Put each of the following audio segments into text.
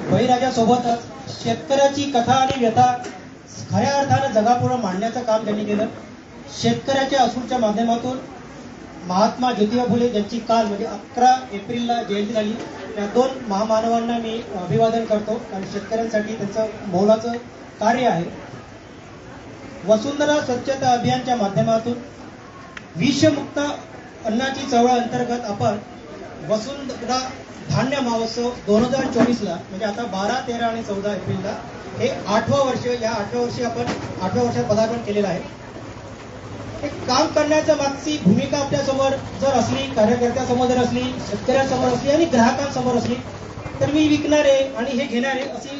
बळीराजासोबतच शेतकऱ्याची कथा आणि व्यथा खऱ्या अर्थानं जगापुढं मांडण्याचं काम त्यांनी केलं. शेतकऱ्याच्या असूरच्या माध्यमातून महात्मा ज्योतिबा फुले ज्यांची काल म्हणजे अकरा एप्रिलला जयंती झाली या दोन महामानवांना मी अभिवादन करतो. आणि शेतकऱ्यांसाठी त्यांचं मोलाचं कार्य आहे. वसुंधरा स्वच्छता अभियानच्या माध्यमातून विषमुक्त अन्नाची चळवळ अंतर्गत आपण वसुंधरा धान्य महोत्सव दोन हजार चोवीसला म्हणजे आता बारा तेरा आणि चौदा एप्रिलला हे आठवं वर्ष या आठव्या वर्षी आपण आठव्या वर्षात पदार्पण केलेलं आहे. हे काम करण्याच्या मागची भूमिका आपल्यासमोर जर असली कार्यकर्त्यासमोर जर असली शेतकऱ्यांसमोर असली आणि ग्राहकांसमोर असली तर मी विकणारे आणि हे घेणारे अशी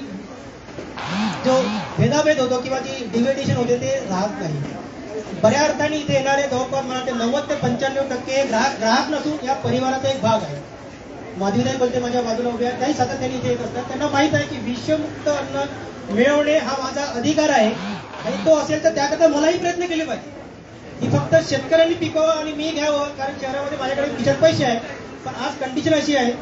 जो भेदाभेद होतो किंवा जी डिव्हिडेशन होते ते राहत नाही. बऱ्या अर्थाने इथे येणारे जवळपास मला ते नव्वद ते पंच्याण्णव टक्के ग्राहक ग्राहक नसून या परिवाराचा एक भाग आहे. माधवीताई बोलते माझ्या बाजूला उभ्या त्याही सातत्याने इथे येत असतात. त्यांना माहीत आहे की विषमुक्त अन्न मिळवणे हा माझा अधिकार आहे. आणि तो असेल तर त्याकरता मलाही प्रयत्न केले पाहिजे. ही फक्त शेतकऱ्यांनी पिकावं आणि मी घ्यावं कारण शहरामध्ये माझ्याकडे किचन पैसे आहेत. पण आज कंडिशन अशी आहे.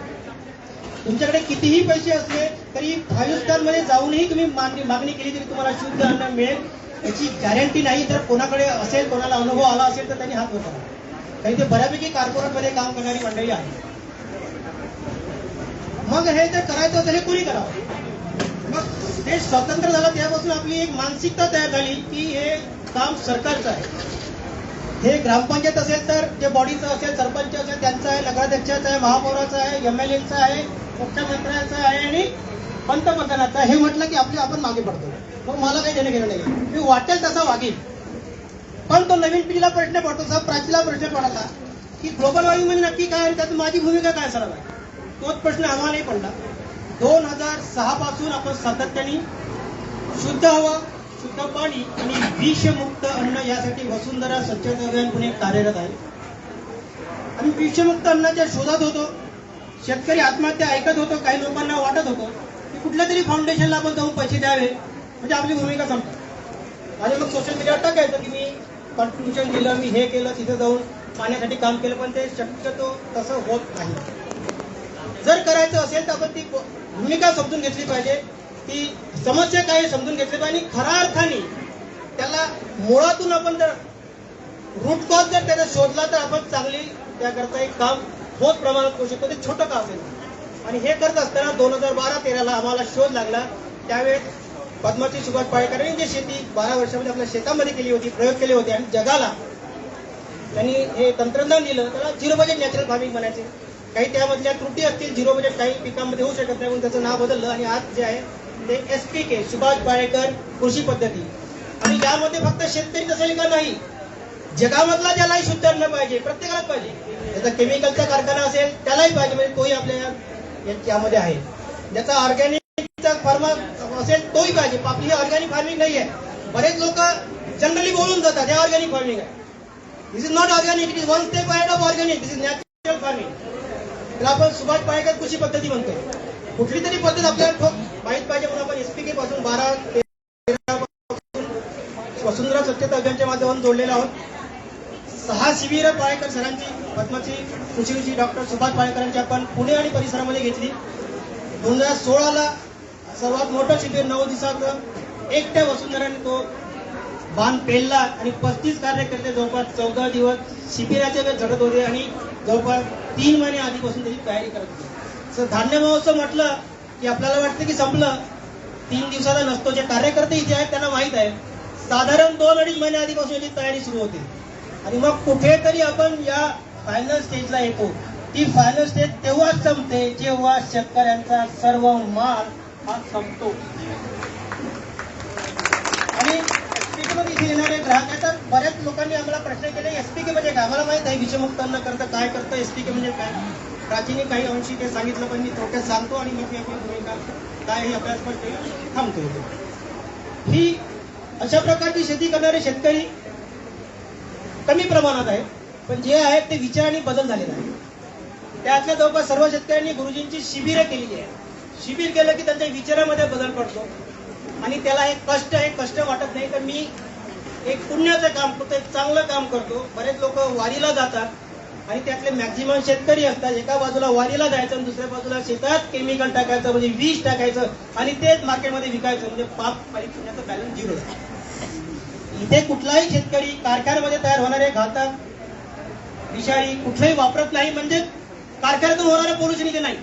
तुमच्याकडे कितीही पैसे असले तरी फाईव्ह स्टारमध्ये जाऊनही तुम्ही मागणी केली तरी तुम्हाला शुद्ध अन्न मिळेल. याची गॅरंटी नाही. जर कोणाकडे असेल कोणाला अनुभव आला असेल तर त्यांनी हात होता करावा काही ते बऱ्यापैकी कार्पोरेटमध्ये काम करणारी मंडळी आहे मग हे जर करायचं होतं हे कोणी करावं? मग देश स्वतंत्र झाला त्यापासून आपली एक मानसिकता तयार झाली की हे काम सरकारचं आहे. हे ग्रामपंचायत असेल तर जे बॉडीचं असेल सरपंच असेल त्यांचं आहे नगराध्यक्षाचं आहे महापौराचं आहे एम एल एचं आहे मुख्यमंत्र्याचं आहे आणि पंतप्रधानाचं आहे. हे म्हटलं की आपली आपण मागे पडतो. मग मला काही देणं घेणं नाही मी वाटेल तसा वागेल पण तो नवीन पिढीला प्रश्न पडतो साहेब. प्राचीला प्रश्न पडला की ग्लोबल वॉर्मिंग म्हणजे नक्की काय आणि त्यात माझी भूमिका काय सर आहे? तोच प्रश्न आम्हालाही पडला. दोन हजार सहा पासून आपण सातत्याने शुद्ध हवा शुद्ध पाणी आणि विषमुक्त अन्न यासाठी वसुंधरा स्वच्छता अभियान पुणे कार्यरत आहे. आम्ही विषमुक्त अन्नाच्या शोधात होतो. शेतकरी आत्महत्या ऐकत होतो काही लोकांना वाटत होतं की कुठल्या तरी फाउंडेशनला आपण जाऊन पैसे द्यावे. म्हणजे आपली भूमिका संपते. आणि मग सोशल मीडियावर टाकायचं की मी कॉन्ट्रीब्युशन दिलं मी हे केलं तिथे जाऊन पाण्यासाठी काम केलं पण ते शक्यतो तसं होत नाही. जर करायचं असेल तर आपण ती भूमिका समजून घेतली पाहिजे. ती समस्या काय समजून घेतली पाहिजे. आणि खऱ्या अर्थाने त्याला मुळातून आपण जर रूट कॉज जर त्याचा शोधला तर आपण चांगली त्याकरता एक काम ठोस प्रमाणात करू शकतो. ते छोटं का असेल? आणि हे करत असताना दोन हजार बारा तेराला आम्हाला शोध लागला. त्यावेळेस पद्माची सुभाष पाळेकरांनी जी शेती बारा वर्षामध्ये आपल्या शेतामध्ये केली होती प्रयोग केले होते आणि जगाला त्यांनी हे तंत्रज्ञान दिलं. त्याला झिरो बजेट नॅचरल फार्मिंग म्हणायचे. काही त्यामधल्या त्रुटी असतील झिरो बजेट काही पिकांमध्ये होऊ शकत नाही म्हणून त्याचं नाव बदललं. आणि आज जे आहे ते S P K Subhash Palekar कृषी पद्धती. आणि यामध्ये फक्त शेतकरी असेल का नाही? जगामधला ज्यालाही शुद्ध अन्न पाहिजे प्रत्येकालाच पाहिजे. त्याचा केमिकलचा कारखाना असेल त्यालाही पाहिजे म्हणजे तोही आपल्या यामध्ये आहे. ज्याचा ऑर्गॅनिकचा फार्मा असेल तोही पाहिजे. आपली ही ऑर्गॅनिक फार्मिंग नाही आहे. बरेच लोक जनरली बोलून जातात हे ऑर्गॅनिक फार्मिंग आहे. This is not organic it is one step ahead of organic this is natural farming त्याला आपण सुभाष पाळेकर कृषी पद्धती म्हणतो कुठली तरी पद्धत आपल्याला ठोक माहीत पाहिजे म्हणून आपण एसपीके पासून बारा तेरा वसुंधरा स्वच्छता अभियानच्या माध्यमातून जोडलेलो आहोत. सहा शिबिर पाळेकर सरांची पद्मची कृषी डॉक्टर सुभाष पाळेकरांची आपण पुणे आणि परिसरामध्ये घेतली. दोन हजार सोळाला सर्वात मोठं शिबिर नऊ दिवसाचं एकट्या वसुंधराने तो बांध पेलला आणि पस्तीस कार्यकर्ते जवळपास चौदा दिवस शिबिराच्या वेळ झडत होते आणि जवळपास तीन महिने आधीपासून त्याची तयारी करत होती. सर धान्य महोत्सव म्हटलं की आपल्याला वाटतं की संपलं. तीन दिवसाला नसतो. जे कार्यकर्ते इथे आहेत त्यांना माहीत आहे. साधारण दोन अडीच महिने आधीपासून याची तयारी सुरू होते. आणि मग कुठेतरी आपण या फायनल स्टेजला येतो. ती फायनल स्टेज तेव्हाच संपते जेव्हा शेतकऱ्यांचा सर्व माल हा संपतो आणि एसपीके मध्ये इथे येणारे ग्राहक आहेत तर बऱ्याच लोकांनी आम्हाला प्रश्न केले एसपीके म्हणजे काय? आम्हाला माहीत आहे विषमुक्त अन्न करतं काय करतं एसपीके म्हणजे काय? प्राचीने काही अंशी ते सांगितलं पण मी थोडक्यात सांगतो आणि मग मी आपली भूमिका काय हे आपल्याला स्पष्ट थांबतो ही अशा प्रकारची शेती करणारे शेतकरी कमी प्रमाणात आहेत पण जे आहेत ते विचाराने बदल झालेला आहे त्यातल्या जवळपास सर्व शेतकऱ्यांनी गुरुजींची शिबिरं केलेली आहे शिबिर केलं की त्यांच्या विचारामध्ये बदल पडतो. आणि त्याला हे कष्ट आहे कष्ट वाटत नाही तर मी एक पुण्याचं काम करतो एक चांगलं काम करतो. बरेच लोक वारीला जातात आणि त्यातले मॅक्झिमम शेतकरी असतात. एका बाजूला वारीला जायचं आणि दुसऱ्या बाजूला शेतात केमिकल टाकायचं म्हणजे विष टाकायचं आणि तेच मार्केटमध्ये विकायचं. म्हणजे पाप आणि पुण्याचं बॅलन्स झिरो इथे कुठलाही शेतकरी कारखान्यामध्ये तयार होणारे घातक विषारी कुठलंही वापरत नाही. म्हणजे कारखान्यातून होणारं पोल्युशन इथे नाही.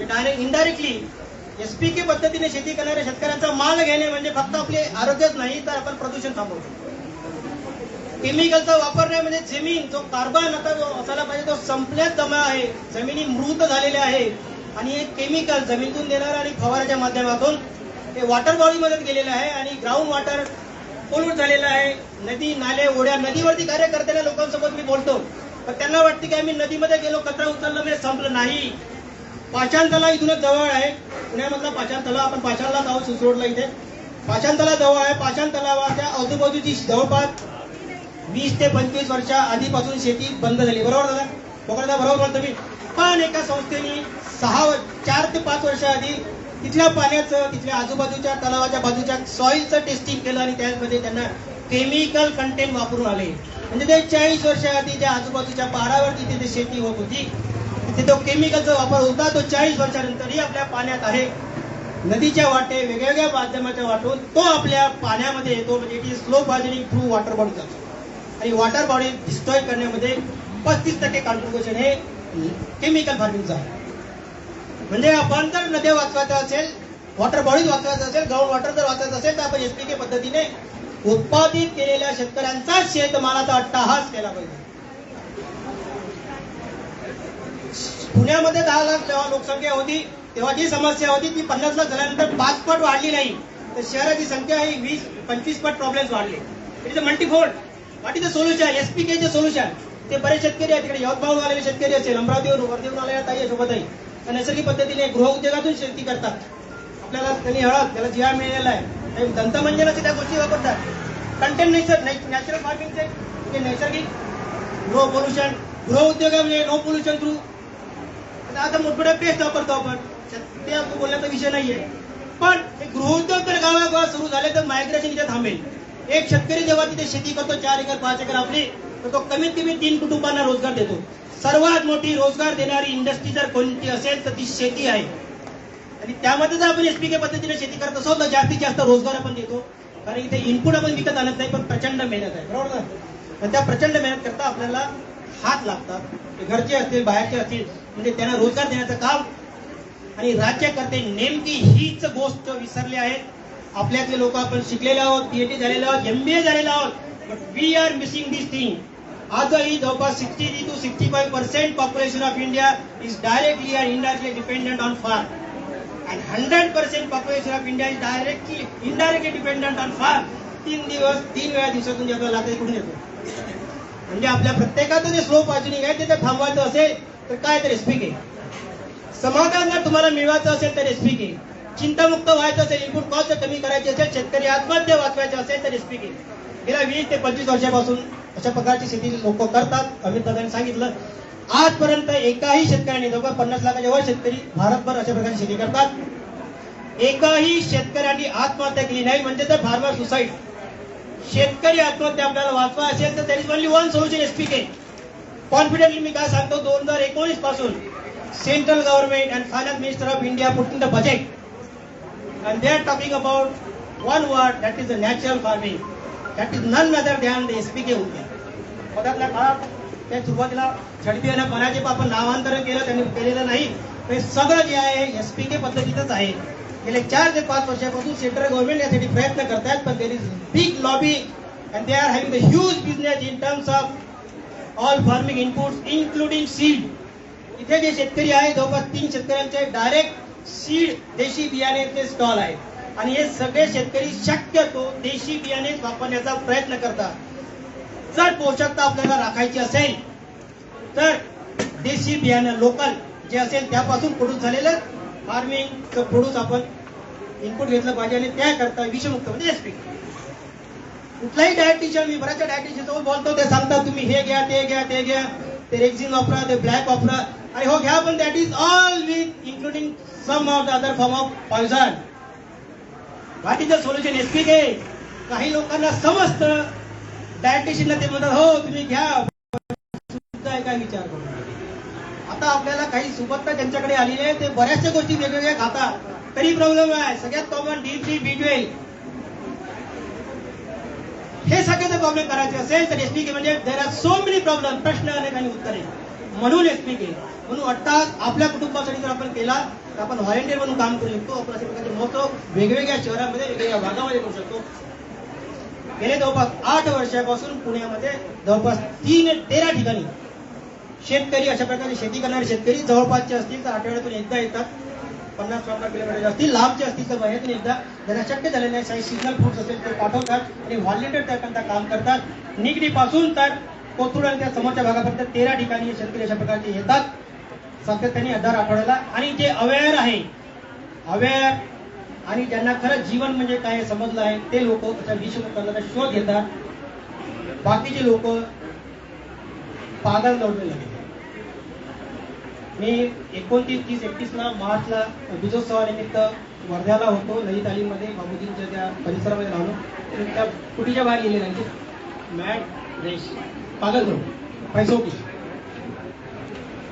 डायरेक्ट इनडायरेक्टली एसपीके पद्धतीने शेती करणाऱ्या शेतकऱ्यांचा माल घेणे म्हणजे फक्त आपले आरोग्यच नाही तर आपण प्रदूषण थांबवतो. केमिकलचा वापर नाही म्हणजे जमीन जो कार्बन आता जो असायला पाहिजे तो संपल्यात जमा आहे. जमिनी मृत झालेल्या आहे. आणि हे केमिकल जमिनीतून देणार आणि फवाराच्या माध्यमातून ते वॉटर बॉडीमध्ये गेलेलं आहे आणि ग्राउंड वॉटर पोल्यूट झालेलं आहे. नदी नाले ओढ्या नदीवरती कार्य करताना लोकांसोबत मी बोलतो. पण त्यांना वाटते की आम्ही नदीमध्ये गेलो कचरा उचललं म्हणजे संपलं नाही. पाषाण तला इथूनच जवळ आहे. पुण्यामधला पाषाण तलाव आपण पाषाणला जाऊ सुसरोडला इथे. पाषाण तलाव जवळ आहे. पाषाण तलावाच्या आजूबाजूची जवळपास वीस ते पंचवीस वर्षा आधीपासून शेती बंद झाली. बरोबर दादा? बोकडा बरोबर बोलतो मी पण एका संस्थेने सहा चार ते पाच वर्षाआधी तिथल्या पाण्याचं तिथल्या आजूबाजूच्या तलावाच्या बाजूच्या सॉईलचं टेस्टिंग केलं आणि त्यामध्ये त्यांना केमिकल कंटेंट वापरून आले. म्हणजे ते चाळीस वर्षाआधी त्या ज्या आजूबाजूच्या पहाडावरती तिथे शेती होत होती. तिथे तो केमिकलचा वापर होता तो चाळीस वर्षानंतरही आपल्या पाण्यात आहे. नदीच्या वाटे वेगवेगळ्या माध्यमाच्या वाटून तो आपल्या पाण्यामध्ये येतो म्हणजे it is slow poisoning through water body जातो आणि वॉटर बॉडी डिस्ट्रॉय करण्यामध्ये पस्तीस टक्के कॉन्ट्रीब्युशन हे केमिकल फार्मिंगचं आहे. म्हणजे आपण जर नद्या वाचवायचं असेल वॉटर बॉडीज वाचवायचं असेल ग्राउंड वॉटर जर वाचवायचं असेल तर आपण एसपीके पद्धतीने उत्पादित केलेल्या शेतकऱ्यांचा शेतमालाचा अट्टाहास केला पाहिजे. पुण्यामध्ये दहा लाख जेव्हा लोकसंख्या होती तेव्हा जी समस्या होती ती पन्नास लाख झाल्यानंतर पाच पट वाढली नाही. तर शहराची संख्या ही वीस पंचवीस पट प्रॉब्लेम्स वाढले. It is a multifold what is the solution एसपीकेचे solution ते बरेच शेतकरी आहेत तिकडे. यवतमाळ आलेले शेतकरी असेल अमरावतीवरून वर्धेवरून आलेल्या ताई आहे सोबतही. त्या नैसर्गिक पद्धतीने गृह उद्योगातून शेती करतात. आपल्याला त्यांनी हळद त्याला जिहा मिळालेला आहे. काही दंतमंजनाचे म्हणजे त्या गोष्टी वापरतात. कंटेन नेचर नॅचरल फार्मिंगचे म्हणजे नैसर्गिक नो पोल्युशन गृह उद्योग म्हणजे नो पोल्युशन थ्रू आता मोठमोठ्या पेस्ट वापरतो आपण. ते आपण बोलण्याचा विषय नाहीये. पण हे गृहउद्योग जर गावागावात सुरू झाले तर मायग्रेशन इथे थांबेल. एक शेतकरी जेव्हा तिथे शेती करतो चार एकर पाच एकर आपली तर तो कमीत कमी तीन कुटुंबांना रोजगार देतो. सर्वात मोठी रोजगार देणारी इंडस्ट्री जर कोणती असेल तर ती शेती आहे. आणि त्यामध्ये जर आपण एसपीके पद्धतीने शेती करत असो तर जास्तीत जास्त रोजगार आपण देतो. कारण इथे इनपुट आपण विकत आणत नाही पण प्रचंड मेहनत आहे. बरोबर ना? पण त्या प्रचंड मेहनत करता आपल्याला हात लागतात. घरचे असतील बाहेरचे असतील म्हणजे त्यांना रोजगार देण्याचं काम. आणि राज्यकर्ते नेमकी हीच गोष्ट विसरली आहेत. आपल्यातले लोक आपण शिकलेले आहोत पीएचडी झालेले आहोत एमबीए झालेले आहोत but we are missing this thing आजही जवळपास sixty two sixty five percent population of India is directly and indirectly dependent on farm and hundred percent population of India is directly indirectly dependent on farm तीन दिवस तीन वेळा दिवसातून जे आपल्याला लागतं कुठून येतो म्हणजे आपल्या प्रत्येकाचं जे स्लो पॉइझनिंग आहे ते जर थांबवायचं असेल तर काय तर एसपी के समाधान जर तुम्हाला मिळवायचं असेल तर एसपी के चिंतामुक्त व्हायचं असेल इनपुट कॉस्ट जर कमी करायची असेल शेतकरी आत्महत्या वाचवायचे असेल तर स्पीकिंग आहे गेल्या वीस ते पंचवीस वर्षापासून अशा प्रकारची शेती लोक करतात. अमित दादांनी सांगितलं आजपर्यंत एकाही शेतकऱ्याने जवळपास पन्नास लाखाच्या वर शेतकरी भारतभर अशा प्रकारची शेती करतात. एकाही शेतकऱ्यांनी आत्महत्या केली नाही म्हणजे तर फार्मर सुसाईड. शेतकरी आत्महत्या आपल्याला वाचवा असेल तर is only one solution SPK confidently मी काय सांगतो दोन हजार एकोणीसपासून central government and finance minister of India putting the budget and they are talking about one word that is the natural farming that is none other than the SPK होते पदातल्या काळात त्या सुरुवातीला झडपी आणि पाण्याचे आपण नामांतरण केलं त्यांनी केलेलं नाही. हे सगळं जे आहे एच पी के पद्धतीतच आहे. गेले चार ते पाच वर्षापासून सेंट्रल गव्हर्नमेंट यासाठी प्रयत्न करतायत पण there is big lobby and they are having the huge business in terms of all farming inputs including seed इथे जे शेतकरी आहे जवळपास तीन शेतकऱ्यांचे डायरेक्ट सीड देशी बियाण्याचे स्टॉल आहेत. आणि हे सगळे शेतकरी शक्यतो देशी बियाणे वापरण्याचा प्रयत्न करतात. जर पोषकता आपल्याला राखायची असेल तर देशी बियाणं लोकल जे असेल त्यापासून प्रोड्यूस झालेलं फार्मिंग प्रोड्यूस आपण इनपुट घेतलं पाहिजे आणि त्याकरता विषमुक्त. म्हणजे एसपी कुठलाही डायटिशियन मी बऱ्याचशा डायटिशियन सोबत बोलतो ते सांगतात तुम्ही हे घ्या ते घ्या ते घ्या ते रेक्झिन वापरा ते ब्लॅक वापरा. आणि हो घ्या पण that is all with including some of the other form of poison. What is the solution? SPK. काही लोकांना समजतं. डायटिशियनला ते म्हणतात हो तुम्ही घ्या. सुद्धा काय विचार करू आता आपल्याला काही सुबत्ता त्यांच्याकडे आलेली आहे ते बऱ्याचशा गोष्टी वेगवेगळ्या खातात. तरी प्रॉब्लेम आहे. सगळ्यात common D three B twelve हे सगळ्याचे प्रॉब्लेम करायचे असेल तर एसपीके म्हणजे there are so many problem प्रश्न अनेक आणि उत्तरे. म्हणून एसपीके म्हणून वाटता आपल्या कुटुंबासाठी जर आपण केला तर आपण व्हॉलेंटियर म्हणून काम करू शकतो. आपण अशा प्रकारचे महोत्सव वेगवेगळ्या शहरामध्ये वेगवेगळ्या भागामध्ये करू शकतो. गेले जवळपास आठ वर्षापासून पुण्यामध्ये जवळपास तीन तेरा ठिकाणी शेतकरी अशा प्रकारे शेती करणारे शेतकरी जवळपासचे असतील तर आठवड्यातून एकदा येतात. पन्नास पन्नास किलोमीटर असतील लांबचे असतील तर महिन्यातून एकदा. ज्यांना शक्य झाले नाही काही सिग्नल फूड्स असेल ते पाठवतात आणि व्हॉलेंटियर त्याकरता काम करतात. निगडीपासून तर कोथरूड आणि त्या समोरच्या भागापर्यंत तेरा ठिकाणी शेतकरी अशा प्रकारचे येतात. सातत्याने दर आठवड्याला आणि जे अवेअर आहे अवेअर आणि ज्यांना खरं जीवन म्हणजे काय समजलं आहे ते लोक त्याच्या विषमुक्त करण्याचा शोध घेतात. बाकीचे लोक पागल दौडले लागले. मी एकोणतीस तीस एकतीसला मार्चला बीजोत्सवानिमित्त वर्ध्याला होतो ललित अलीमध्ये बाबूजींच्या त्या परिसरामध्ये राहिलो तर त्या कुटीच्या बाहेर गेले त्यांची मॅड रेश पागल दौड. पैसो की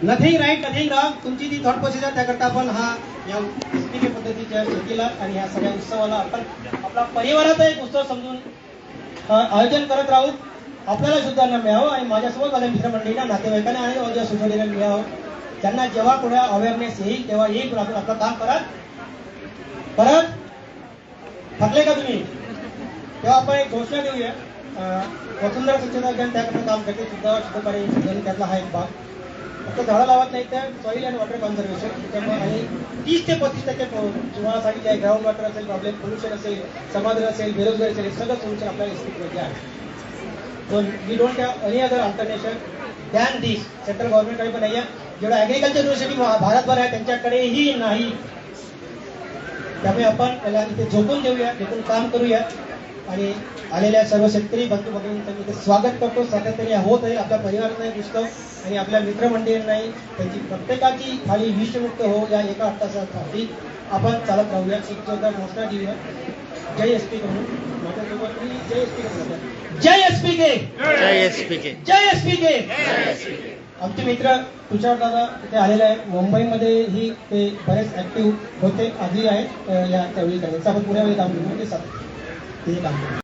नथिंग राईट नथिंग रॉंग तुमची जी थॉट प्रोसेस आहे त्याकरता आपण हा या स्पीकर पद्धतीच्या शेतीला आणि या सगळ्या उत्सवाला आपण आपला परिवाराचा एक उत्सव समजून आयोजन करत राहू. आपल्याला सुद्धा न मिळावं आणि माझ्यासोबत माझ्या मित्रमंडळींना नातेवाईकांना आणि माझ्या सुचवलेल्या मिळावं. त्यांना जेव्हा पुढे अवेअरनेस येईल तेव्हा येईल आपण आपलं काम करत परत थकले का तुम्ही? तेव्हा आपण एक घोषणा देऊया. वसुंधरा स्वच्छता अभियान त्याकडे काम करते. सुद्धा सुद्धा त्यातला हा एक भाग. आता झाडं लावत नाही तर सॉईल अँड वॉटर कन्झर्वेशन त्याच्यामुळे आणि तीस ते पस्तीस टक्के तुम्हाला सांगितले आहे ग्राउंड वॉटर असेल प्रॉब्लेम पोल्युशन असेल समाधान असेल बेरोजगारी असेल हे सगळं सोल्युशन आपल्याला एसपीमध्ये आहे. पण we don't have any other alternation than this central गव्हर्नमेंटकडे पण नाही आहे जेवढं ॲग्रिकल्चर युनिव्हर्सिटी भारतभर आहे त्यांच्याकडेही नाही. त्यामुळे आपण त्याला इथे झोपून देऊया झोपून काम करूया. आणि आलेल्या सर्व शेतकरी बंधू भगिनींचं मी स्वागत करतो. सातत्याने होत आहे. आपल्या परिवारांनाही पुस्तक आणि आपल्या मित्रमंडळींनाही त्यांची प्रत्येकाची खाली विषमुक्त हो या एका तासासाठी आपण चालत राहूया. एक जोरदार घोषणा देऊया. जय एस पी म्हणून माझ्यासोबत मी जय एस पी जय एस पी के. जय एस पी के. जय एस पी के. आमचे मित्र तुषार दादा इथे आलेले आहेत. मुंबईमध्येही ते बरेच ऍक्टिव्ह होते. आधी आहेत. या चळवळीकडे आपण पुण्यामध्ये काम करू ते सात ते काम करू